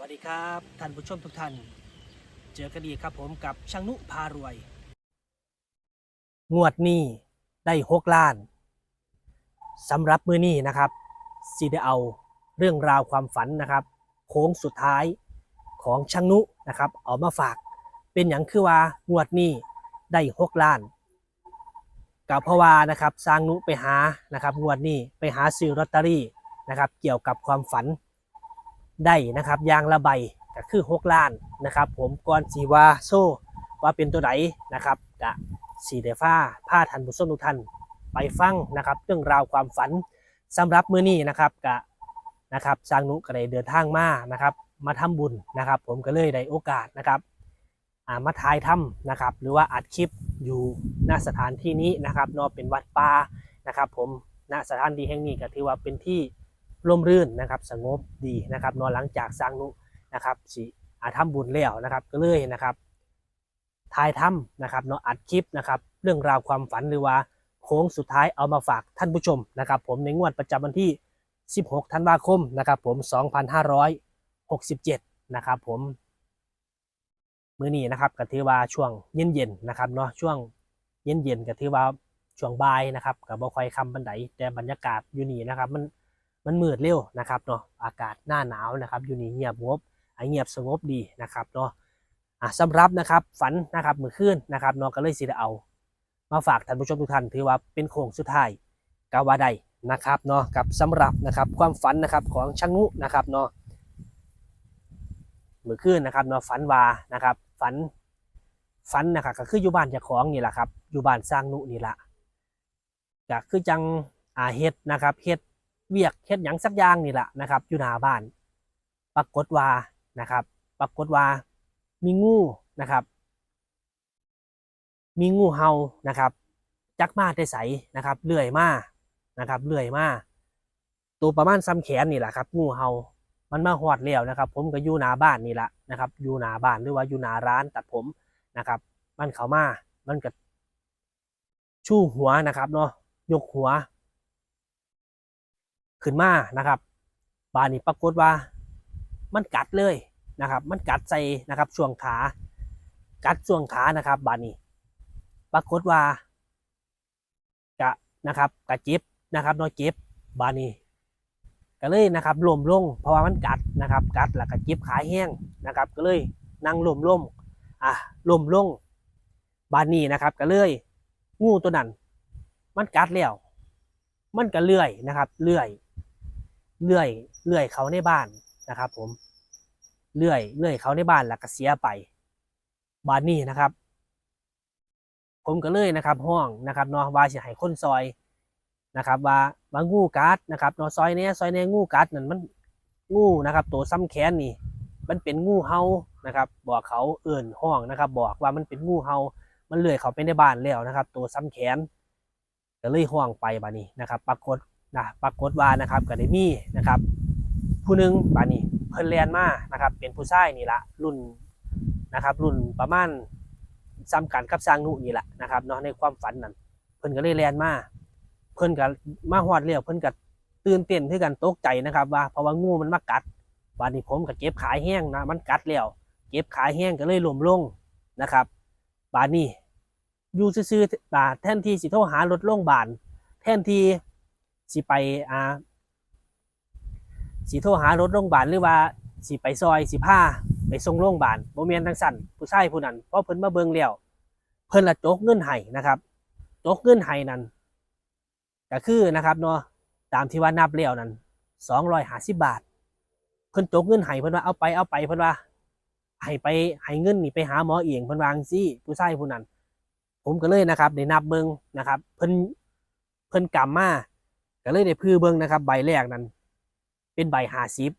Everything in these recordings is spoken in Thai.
วัสดีครับท่านผู้ชมทุกท่าน เจอกันดีครับผมกับช่างนุพารวย งวดนี้ได้หกล้านสำหรับมือนี้นะครับสีได้เอาเรื่องราวความฝันนะครับ โค้งสุดท้ายของช่างนุนะครับ เอามาฝากเป็นอย่างคือว่างวดนี้ได้หกล้านกับเพราะว่านะครับสร้างนุไปหานะครับงวดนี้ไปหาซื้อลอตเตอรี่นะครับ เกี่ยวกับความฝัน ได้นะครับยางละใบก็คือ 6 ล้านนะครับ ผมก่อนสีว่าโซ่ว่าเป็นตัวไหนนะครับกะสีเดฟ้าผ้าทันผู้ชมทุกท่านไปฟังนะครับเรื่องราวความฝันสำหรับมื้อนี้นะครับกะนะครับสร้างนุก็ได้เดินทางมานะครับ มาทำบุญนะครับ ผมก็เลยได้โอกาสนะครับมาถ่ายทำนะครับ หรือว่าอัดคลิปอยู่ณสถานที่นี้นะครับนาะเป็นวัดป่านะครับ ผมณสถานที่แห่งนี้ก็ถือว่าเป็นที่ ร่มรื่นนะครับ สงบดีนะครับนอนหลังจากสร้างนุนะครับสิอาทำบุญแล้วนะครับก็เลยนะครับทายถ้ำนะครับเนาะอัดคลิปนะครับ เรื่องราวความฝันหรือว่าโค้งสุดท้ายเอามาฝากท่านผู้ชมนะครับ ผมในงวดประจำวันที่ 16 ธันวาคมนะครับ ผม 2567 นะครับผมมื้อนี้นะครับก็ถือว่าช่วงเย็นๆนะครับเนาะช่วงเย็นๆก็ถือว่าช่วงบ่ายนะครับกับบ่ค่อยคำบันไดแต่บรรยากาศอยู่นี่นะครับ มัน มันมืดเร็วนะครับเนาะอากาศหน้าหนาวนะครับ อยู่นี่เงียบงบอเงียบสงบดีนะครับเนาะอะสำหรับนะครับฝันนะครับมือขึ้นนะครับเนาะก็เลยสิเอา มาฝากท่านผู้ชมทุกท่านถือว่าเป็นโค้งสุดท้ายกาวาไดนะครับเนาะกับสำหรับนะครับความฝันนะครับของช่างนุนะครับเนาะมือขึ้นนะครับเนาะฝันวานะครับฝันฝันนะครับก็คืออยู่บ้านเจ้าของนี่แหละครับอยู่บ้านสร้างนุนี่แหละก็คือจังอาเฮ็ดนะครับเฮ็ด เวียกเฮ็ดหยังสักอย่างนี่แหละนะครับ อยู่หน้าบ้าน ปรากฏว่านะครับ ปรากฏว่ามีงูนะครับ มีงูเห่านะครับ จักมาได้ใสนะครับเลื่อยมานะครับเลื่อยมาตัวประมาณซ้ำแขนนี่แหละครับ งูเห่ามันมาหอดแล้วนะครับ ผมก็อยู่หน้าบ้านนี่แหละนะครับ อยู่หน้าบ้านหรือว่าอยู่หน้าร้านตัดผมนะครับ มันเข้ามามันก็ชู้หัวนะครับเนาะยกหัว ขึ้นมานะครับ บานนี้ปรากฏว่ามันกัดเลยนะครับ มันกัดใส่นะครับช่วงขา กัดช่วงขานะครับ บานนี้ ปรากฏว่ากะนะครับกะเจ็บนะครับน้อยเจ็บบานนี้ก็เลยนะครับล้มลงเพราะว่ามันกัดนะครับ กัดแล้วก็เจ็บขาแห้งนะครับ ก็เลยนั่งล้มลงอะล้มลงบานนี้นะครับ ก็เลยงูตัวนั้น มันกัดแล้วมันก็เลื่อยนะครับ เลื่อย เลื่อยเลื่อยเขาในบ้านนะครับ ผมเลื่อยเลื่อยเขาในบ้านแล้วก็เสียไปบ้านนี้นะครับ ผมก็เลยนะครับ ห้องนะครับเนาะว่าสิให้คนซอยนะครับว่าว่างูกัดนะครับเนาะซอยเนี้ยซอยเนี้ยงูกัดนั่นมันงูนะครับ ตัวซ้ำแขนนี่ มันเป็นงูเห่านะครับ บอกเขาเอื่นห้องนะครับ บอกว่ามันเป็นงูเห่ามันเลื่อยเขาไปในบ้านแล้วนะครับ ตัวซ้ำแขนก็เลยห่วงไปบานี้นะครับ ปรากฏ นะปรากฏว่านะครับก็ได้มีนะครับ ผู้หนึ่งบานี้เพิ่นเรียนมานะครับ เป็นผู้ชายนี่ละรุ่นนะครับ รุ่นประมาณซ้ำกันกับสร้างนุนี่แหละนะครับเนาะในความฝันนั้นเพิ่นก็เลยเรียนมาเพิ่นก็มาฮอดเรียวเพิ่นก็ตื่นเต้นที่กันตกใจนะครับว่าเพราะว่างูมันมากัดบานนี้ผมก็เก็บขายแห้งนะมันกัดแล้วเก็บขายแห้งก็เลยล้มลงนะครับบานนี้อยู่ซื่อๆตาแทนที่สิโทรหารถโรงพยาบาลแทนที่ สิไปอ่าสิโทรหารถโรงพยาบาลหรือว่าสิไปซอยสิผ้าไปส่งโรงพยาบาลบ่แม่นทางสั่นผู้ชายผู้นั้นเพราะเพิ่นมาเบิ่งแล้วเพิ่นละโจกเงินให้นะครับโจกเงินให้นั่นก็คือนะครับเนาะตามที่ว่านับแล้วนั่น250บาท เพิ่นโจกเงินให้เพิ่นว่าเอาไปเอาไปเพิ่นว่าให้ไปให้เงินนี่ไปหาหมอเอียงเพิ่นวางซี่ผู้ชายผู้นั้น ผมก็เลยนะครับได้นับเบิ้งนะครับ เพิ่นเพิ่นกำมา ก็เลยได้พื้เบิ้งนะครับ ใบแรกนั้น เป็นใบหาสิบ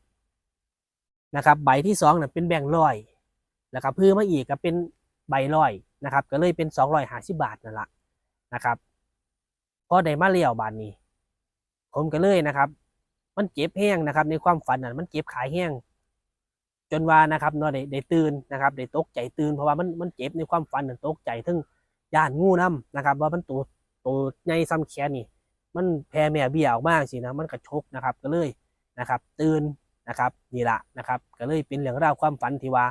นะครับ ใบที่สองนั้นเป็นแบ่งร้อยแล้วก็พื้มาอีกก็เป็นใบร้อยนะครับ ก็เลยเป็นสองร้อยหาสิบบาทนั่นแหละนะครับพอได้มาเลี้ยวบานนี้ ผมก็เลยนะครับ มันเจ็บแห้งนะครับ ในความฝันนั้นมันเจ็บขายแห้งจนว่านะครับเนาะได้ได้ตื่นนะครับได้ตกใจตื่นเพราะว่ามันมันเจ็บในความฝันนั้นตกใจถึงย่านงูน้ำนะครับ ว่ามันตัวตัวใหญ่ซ้ำแขนนี่ มันแผ่แม่เบี้ยออกมากสินะมันกระชกนะครับก็เลยนะครับ ตื่นนะครับนี่ละนะครับก็เลยเป็นเรื่องราวความฝันที่ว่า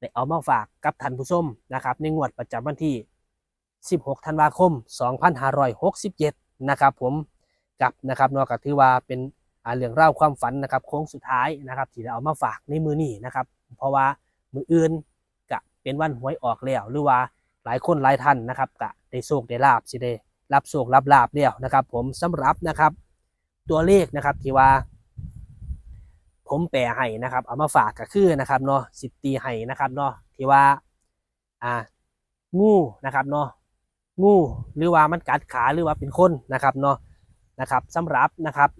ได้เอามาฝากกับท่านผู้ชมนะครับ ในงวดประจำวันที่ 16 ธันวาคม 2567 นะครับผมกับนะครับนอกจากที่ว่าเป็นอ่าเรื่องเล่าวความฝันนะครับโค้งสุดท้ายนะครับ ที่ได้เอามาฝากในมือนี้นะครับ เพราะว่ามืออื่นกะเป็นวันหวยออกแล้วหรือว่าหลายคนหลายท่านนะครับกะได้โชคได้ลาบสิได้ รับโชครับลาบแล้วนะครับ ผมสำหรับนะครับ ตัวเลขนะครับที่ว่า ผมแปลให้นะครับ เอามาฝากก็คือนะครับเนาะสิบตีให้นะครับเนาะที่ว่าอ่างูนะครับเนาะงูหรือว่ามันกัดขาหรือว่าเป็นคนนะครับเนาะนะครับสำหรับนะครับ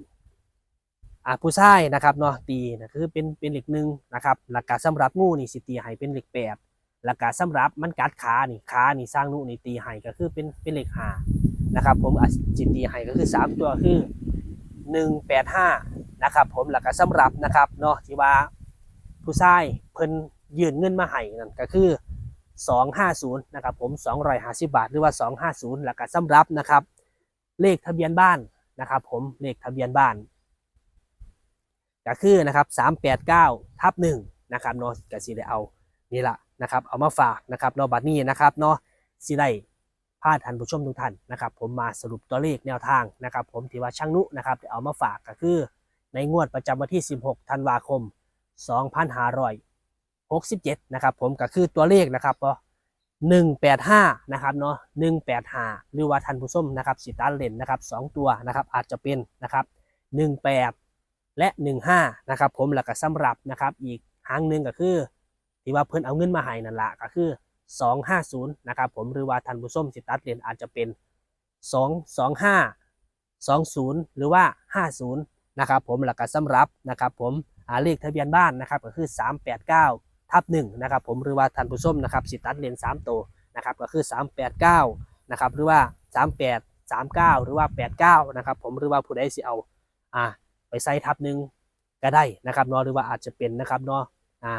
อ่าผู้ชายนะครับเนาะตีนะคือเป็นเป็นเหล็กหนึ่งนะครับหลักการสำหรับงูนี่สิตีให้เป็นเหล็กแปดหลักการสำหรับมันกัดขานี่ขานี่สร้างนูนี่ตีให้ก็คือเป็นเป็นเหล็กห้า นะครับผมอาจิตีให้ก็คือสามตัวคือหนึ่งแปดห้านะครับผมหลักก็สำหรับนะครับเนาะที่ว่าผู้ชายเพิ่นยืนเงินมาให้นั่นก็คือ 250นะครับผม250 บาท หรือว่า 250หลักก็สำหรับนะครับเลขทะเบียนบ้านนะครับผมเลขทะเบียนบ้านก็คือนะครับ389ทับ1นะครับเนาะก็สิได้เอานี่ละนะครับเอามาฝากนะครับเนาะบัดนี้นะครับเนาะสิได้ พาท่านผู้ชมทุกท่านนะครับผมมาสรุปตัวเลขแนวทางนะครับผมที่ว่าช่างนุนะครับได้เอามาฝากก็คือ ในงวดประจำวันที่ 16 ธันวาคม 2567 นะครับผมก็คือตัวเลขนะครับก็185 นะครับเนาะ185 หรือว่าท่านผู้ชมนะครับสิตาเลนนะครับ2ตัวนะครับอาจจะเป็นนะครับ 18 และ 15 นะครับผมแล้วก็สำหรับนะครับอีกหางหนึ่งก็คือ ที่ว่าเพิ่นเอาเงินมาให้นั่นละก็คือ 250 นะครับผมหรือว่าท่านผู้ชมสิตัดเลนอาจจะเป็น 225 20 หรือว่า 50 นะครับผมหลักการสำหรับนะครับผมเลขทะเบียนบ้านนะครับก็คือ 389ทับ1นะครับผมหรือว่าท่านผู้ชมนะครับสิตัดเลน3ตัวนะครับก็คือ 389นะครับหรือว่า 38 39 หรือว่า 89นะครับผมหรือว่าผู้ใดสิเอาอ่าไปใส่ทับหนึ่งก็ได้นะครับเนาะหรือว่าอาจจะเป็นนะครับเนาะอ่า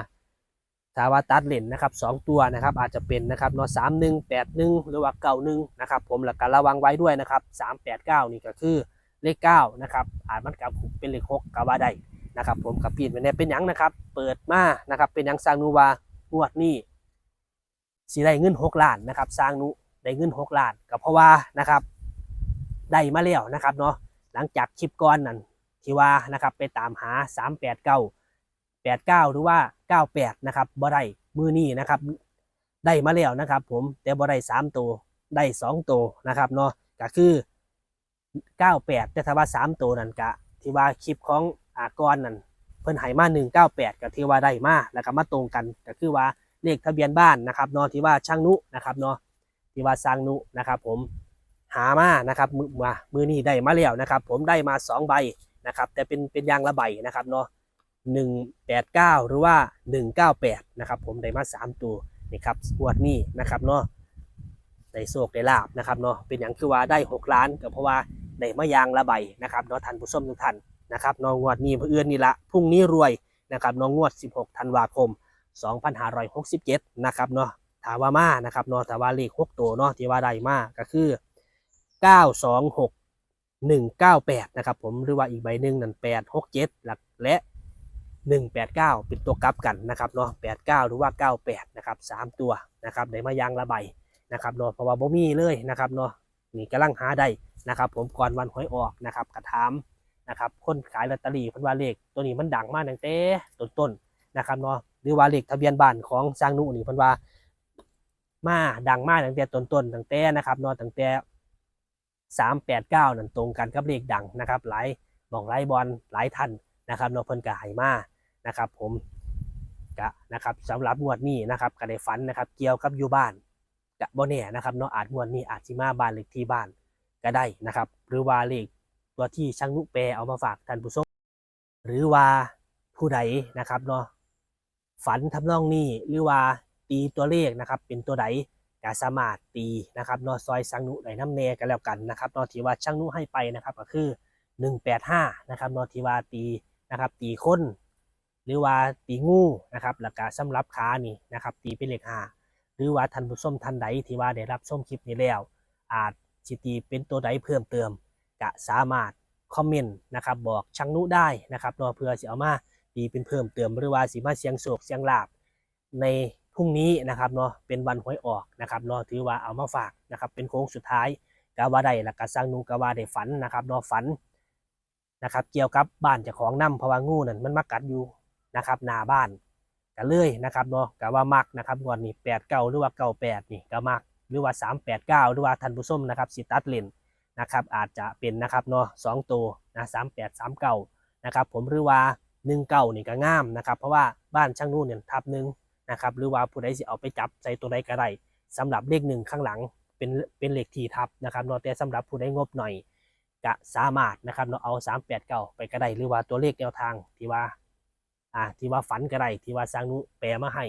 ถ้าว่าตัดเลนนะครับสองตัวนะครับอาจจะเป็นนะครับเนาะ3 1 8 1หนึ่งหรือว่า9 1นะครับผมหลักการระวังไว้ด้วยนะครับ389นี่ก็คือเลข9นะครับอาจมันกลับเป็นเลข6ก็ว่าได้นะครับผมกับปีนไปเนี่ยเป็นยังนะครับ เปิดมานะครับเป็นยังสร้างนูวางวดนี้สีได้เงิน6ล้านนะครับสร้างนุได้เงิน6ล้านก็เพราะว่านะครับได้มาแล้วนะครับเนาะหลังจากคลิปก่อนนั้นที่ว่านะครับไปตามหา389 89 หรือว่า 98 นะครับบ่ได้มือนี้นะครับ ได้มาแล้วนะครับ ผมแต่บ่ได้3ตัวได้2ตัวนะครับเนาะก็คือ 98 แต่ถ้าว่า 3 ตัวนั่นกะที่ว่าคลิปของอากรนั่นเพิ่นให้มา 198 ก็ที่ว่าได้มาแล้วก็มาตรงกันก็คือว่าเลขทะเบียนบ้านนะครับเนาะที่ว่าช่างนุนะครับเนาะที่ว่าสร้างนุนะครับ ผมหามานะครับมือมามือนี้ได้มาแล้วนะครับ ผมได้มา2ใบนะครับ แต่เป็นเป็นยางละใบนะครับเนาะ 189 หรือว่า 198 นะครับผมได้มา3ตัวนี่ครับงวดนี้นะครับเนาะได้โชคได้ลาบนะครับเนาะเป็นอย่างคือว่าได้ 6 ล้านก็เพราะว่าได้มายางละใบนะครับเนาะท่านผู้ชมทุกท่านนะครับเน้องงวดนี้เพื่อนนี่ละพรุ่งนี้รวยนะครับเน้องงวด 16 ธันวาคม 2567 นะครับเนาะถาว่ามานะครับเนาะแต่ว่าเลข6ตัวเนาะที่ว่าได้มาก็คือ 926 198 นะครับผมหรือว่าอีกใบหนึ่งนั่น867 หลักและ 189 เป็นตัวกลับกันนะครับเนาะ89 หรือว่า 98 นะครับ 3 ตัวนะครับได้มายางละใบนะครับเนาะเพราะว่าบ่มีเลยนะครับเนาะนี่กำลังหาได้นะครับ ผมก่อนวันหวยออกนะครับกระถามนะครับคนขายลอตเตอรี่พันว่าเลขตัวนี้มันดังมากตั้งแต่ต้นๆนะครับเนาะหรือว่าเลขทะเบียนบ้านของสร้างนุนี่พันว่ามาดังมากตั้งแต่ต้นๆตั้งแต่นะครับเนาะตั้งแต่สามแปดเก้านั่นตรงกันกับเลขดังนะครับหลายหมองหลายบอลหลายท่านนะครับเนาะเพิ่นก็ให้มา นะครับ ผมกะนะครับสำหรับงวดนี้นะครับก็ได้ฝันนะครับ เกี่ยวกับอยู่บ้านกะบ่แน่นะครับเนาะอาจงวดนี้อาจสิมาบ้านเลขที่บ้านก็ได้นะครับ หรือว่าเลขตัวที่ช่างนุแปลเอามาฝากท่านผู้ชมหรือว่าผู้ใดนะครับเนาะฝันทำนองนี้หรือว่าตีตัวเลขนะครับ เป็นตัวใดก็สามารถตีนะครับเนาะซอยช่างนุได้น้ำแน่กันแล้วกันนะครับเนาะที่ว่าช่างนุให้ไปนะครับก็คือ 185นะครับเนาะที่ว่าตีนะครับตีคน หรือว่าตีงูนะครับแล้วก็สำหรับขานี่นะครับตีเป็นเลขห้าหรือว่าท่านผู้ชมท่านใดที่ว่าได้รับชมคลิปนี้แล้ว อาจสิตีเป็นตัวใดเพิ่มเติมก็สามารถคอมเมนต์นะครับบอกช่างนุได้นะครับเนาะเพื่อสิเอามาดีเป็นเพิ่มเติมหรือว่าสิมาเสียงโศกเสียงลาบในพรุ่งนี้นะครับเนาะเป็นวันหวยออกนะครับเนาะถือว่าเอามาฝากนะครับเป็นโค้งสุดท้ายกาว่าได้ล้วก็สร้างนุงกาว่าได้ฝันนะครับเนาะฝันนะครับเกี่ยวกับบ้านเจ้าของน้ำพะวางูนั่นมันมากัดอยู่ นะครับหน้าบ้านกันเลยนะครับเนาะกาว่ามักนะครับงวดนี้แปดเก้าหรือว่าเก้าแปดนี่ก็มักหรือว่าสามแปดเก้าหรือว่าท่านผู้มนะครับสิตัดเลนนะครับอาจจะเป็นนะครับเนาะสองตัวนะสามแปดสามเก้านะครับผมหรือว่าหนึ่งเก้านี่ก็ง่ามนะครับเพราะว่าบ้านช่างนู่นเนี่ยทับหนึ่งนะครับหรือว่าผู้ใดสิเอาไปจับใส่ตัวใดก็ได้สำหรับเลขหนึ่งข้างหลังเป็นเป็นเลขทีทับนะครับเนาะแต่สำหรับผู้ใดงบหน่อยก็สามารถนะครับเนาะเอาสามแปดเก้าไปก็ได้หรือว่าตัวเลขแนวทางที่ว่า อ่าที่ว่าฝันก็ได้ที่ว่าสร้างนุแปลมาให้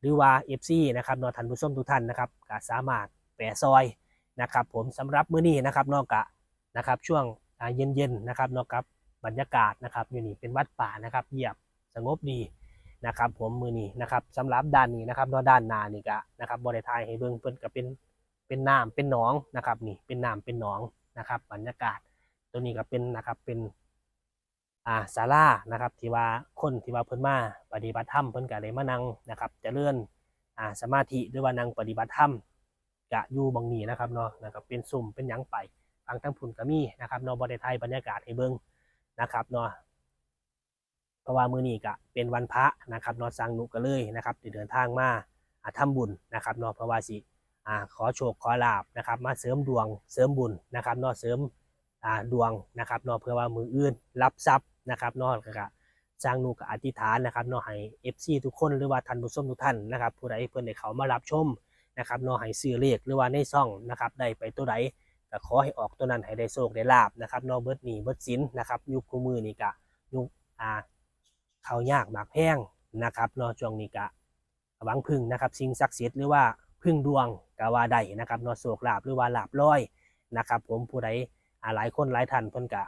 หรือว่า FC นะครับนาะท่านผู้ชมทุกท่านนะครับก็สามารถแปลซอยนะครับผมสำหรับมื้อนี้นะครับนอกกะนะครับช่วงเย็นๆนะครับนอกกับบรรยากาศนะครับอยู่นี่เป็นวัดป่านะครับเยียบสงบดีนะครับผมมือนี้นะครับสำหรับด้านนี้นะครับนอด้านนานี่ก็นะครับบริทายให้เบิ่งเพิ่นก็เป็นเป็นน้ำเป็นหนองนะครับนี่เป็นน้ำเป็นหนองนะครับบรรยากาศ ตัวนี้ก็เป็นนะครับเป็น อ่าศาลานะครับ ที่ว่าคนที่ว่าเพิ่นมาปฏิบัติธรรมเพิ่นก็ได้มานั่งนะครับจเจริญอ่าสมาธิหรือว่านั่งปฏิบัติธรรมกะอยู่บางนี้นะครับเนาะนะครับเป็นซุ่มเป็นหยังไปฟังทั้งพุ่นก็มีนะครับเนาะบริไทยบรรยากาศให้เบิ่งนะครับเนาะเพราะว่ามื้อนี้ก็เป็นวันพระนะครับเนาะสร้างนุก็เลยนะครับเดินทางมาอ่าทำบุญนะครับเนาะเพราะว่าสิอ่าขอโชคขอลาบนะครับ มาเสริมดวงเสริมบุญนะครับเนาะเสริมอ่าดวงนะครับเนาะเพื่อว่ามืออื่นรับทรัพย์ นะครับนาะแล้วก็สร้างนุก็อธิษฐานนะครับนาะให้ FC ทุกคนหรือว่าท่านผู้ชมทุกท่านนะครับผู้ใดเพิ่อนได้เขามารับชมนะครับนาะให้ซื้อเลขหรือว่าในซ่องนะครับได้ไปตัวใดก็ขอให้ออกตัวนั้นให้ได้โชคได้ลาบนะครับนาะเบิดหนีเบิดสินนะครับยุคคู่มือนี่กะยุคอ่าเขายากหมากแพงนะครับนาะช่วงนี้กะหวังพึ่งนะครับสิ่งศักดิ์สิทธิ์หรือว่าพึ่งดวงกะว่าได้นะครับนาะโชคลาบหรือว่าลาบร้อยนะครับ ผมผู้ใดหลายคนหลายท่านเพิ่นกะ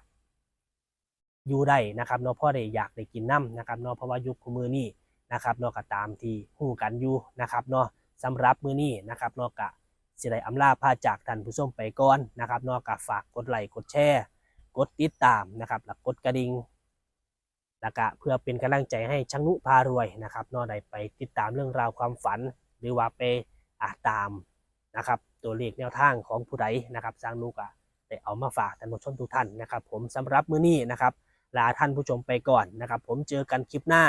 อยู่ได้นะครับเนาะพ่อได้อยากได้กินน้ำนะครับเนาะเพราะว่ายุคมือนี่นะครับเนาะก็ตามที่ฮู้กันอยู่นะครับเนาะสำหรับมือนี้นะครับเนอกกะสิได้อำลาพาจากท่านผู้ชมไปก่อนนะครับเนอกกะฝากกดไลค์กดแชร์กดติดตามนะครับแล้วกดกระดิ่งแล้วก็เพื่อเป็นกำลังใจให้ช่างนุพารวยนะครับเนอกได้ไปติดตามเรื่องราวความฝัน หรือว่าไปอ่าตามนะครับตัวเลขแนวทางของผู้ใดนะครับสร้างนุกะได้เอามาฝากท่านผู้ชมทุกท่านนะครับ ผมสำหรับมือนี้นะครับ ลาท่านผู้ชมไปก่อนนะครับ ผมเจอกันคลิปหน้า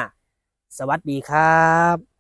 สวัสดีครับ